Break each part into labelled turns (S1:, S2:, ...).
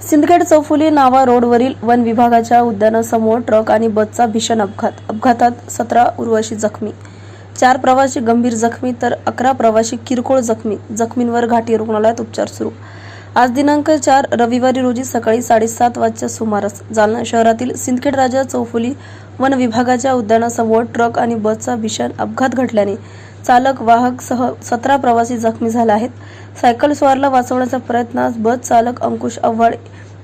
S1: सिंदखेड चौफुली नावा रोडवरील वन विभागाच्या उद्यानासमोर ट्रक आणि बसचा भीषण अपघात. अपघातात सतरा उर्वशी जखमी चार प्रवासी गंभीर जखमी तर अकरा प्रवासी किरकोळ जखमी. जखमींवर घाटी रुग्णालयात उपचार सुरू. आज दिनांक चार रविवारी रोजी सकाळी साडेसात वाजच्या सुमारास जालना शहरातील सिंदखेड राजा चौफुली वन विभागाच्या उद्यानासमोर ट्रक आणि बसचा भीषण अपघात घडल्याने चालक वाहक सह सतरा प्रवासी जखमी झाले आहेत. सायकल स्वारला वाचवण्याचा प्रयत्नात बस चालक अंकुश आव्हाड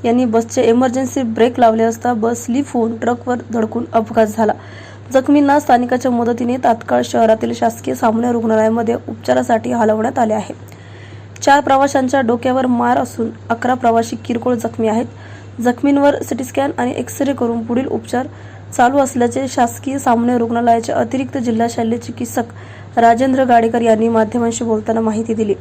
S1: यांनी बसचे इमर्जन्सी ब्रेक लावले असता बस स्लिप होऊन ट्रकवर धडकून अपघात झाला. जखमींना स्थानिकाच्या मदतीने तात्काळ शहरातील शासकीय सामान्य रुग्णालयामध्ये उपचारासाठी हलवण्यात आले आहे. चार प्रवाशांच्या डोक्यावर मार असून अकरा प्रवासी किरकोळ जखमी आहेत. जखमींवर सिटी स्कॅन आणि एक्स रे करून पुढील उपचार चालू असल्याचे शासकीय सामान्य रुग्णालयाचे अतिरिक्त जिल्हा शल्य चिकित्सक राजेंद्र गाडेकर यांनी माध्यमांशी बोलताना माहिती दिली.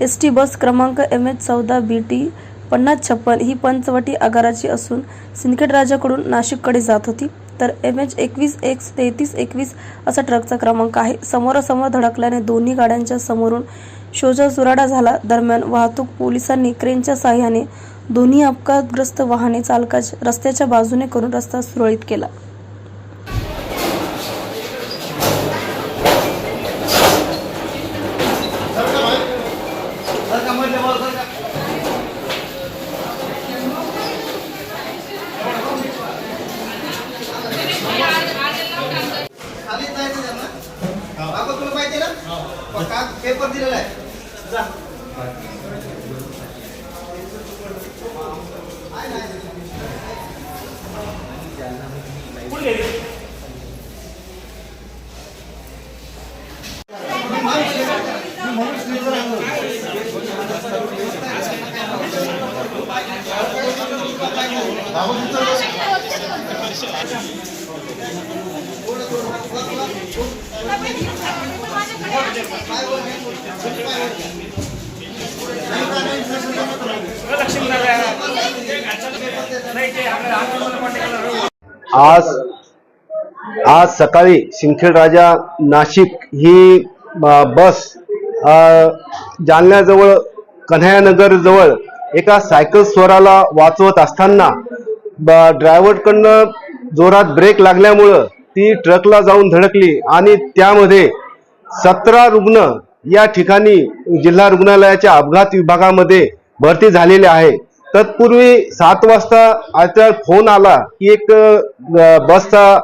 S1: एस टी बस क्रमांक एम एच चौदा बी टी पन्नास छप्पन ही पंचवटी आगाराची असून सिंदखेड राजाकडून नाशिककडे जात होती. तर एम एच एकवीस एक तेहतीस एकवीस असा ट्रकचा क्रमांक आहे. समोरासमोर धडकल्याने दोन्ही गाड्यांच्या समोरून शोचा चुराडा झाला. दरम्यान वाहतूक पोलिसांनी क्रेनच्या साह्याने दोन्ही अपघातग्रस्त वाहने चालकाच्या रस्त्याच्या बाजूने करून रस्ता सुरळीत केला.
S2: पेपर दिलेला आहे जा
S3: आज आज सकाळी सिंखेड राजा नाशिक ही बस जालन्याजवळ कन्हैयानगर जवळ एका सायकल स्वराला वाचवत असताना ड्रायव्हरकडनं जोरात ब्रेक लागल्यामुळं ती ट्रकला जाऊन धडकली आणि त्यामध्ये सतरा रुग्ण या ठिकाणी जिल्हा रुग्णालयाच्या अपघात विभागामध्ये भरती झालेले आहे. तत्पूर्वी सात वाजता आता फोन आला की एक बसचा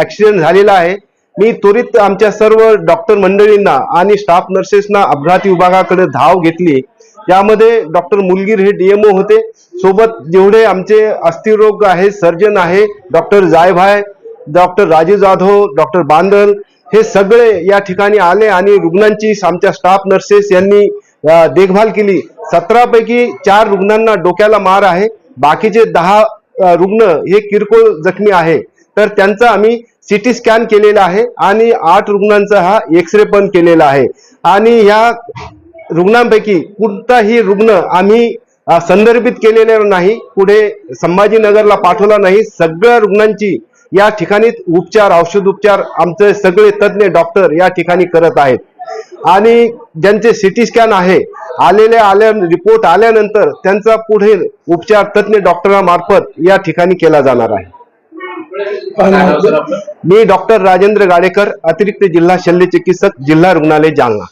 S3: ऍक्सिडेंट झालेला आहे. मी त्वरित आमच्या सर्व डॉक्टर मंडळींना आणि स्टाफ नर्सेसना अपघात विभागाकडे धाव घेतली. यामध्ये डॉक्टर मुलगीर हे डीएमओ होते. सोबत जेवढे आमचे अस्थिरोग आहे सर्जन आहे doctor Jaybhay doctor Rajiv Jadhav doctor Bandal हे सगळे या ठिकाणी आले आणि रुग्णांची आमच्या स्टाफ नर्सेस यांनी देखभाल केली. सतरापैकी चार रुग्णांना डोक्याला मार आहे. बाकीचे दहा रुग्ण हे किरकोळ जखमी आहे. तर त्यांचा आम्ही सिटी स्कॅन केलेला आहे आणि आठ रुग्णांचा हा एक्स रे पण केलेला आहे. आणि ह्या रुग्णांपैकी कोणताही रुग्ण आम्ही संदर्भित केलेला नाही पुढे संभाजीनगरला पाठवला नाही. सगळ्या रुग्णांची या ठिकाणी उपचार औषध उपचार आमचे सगळे तज्ज्ञ डॉक्टर या ठिकाणी करत आहेत. आणि ज्यांचे सिटी स्कॅन आहे आलेले आल्या रिपोर्ट आल्यानंतर त्यांचा पुढे उपचार तज्ज्ञ डॉक्टरांमार्फत या ठिकाणी केला जाणार आहे. मी डॉक्टर राजेंद्र गाडेकर अतिरिक्त जिल्हा शल्य चिकित्सक जिल्हा रुग्णालय जालना.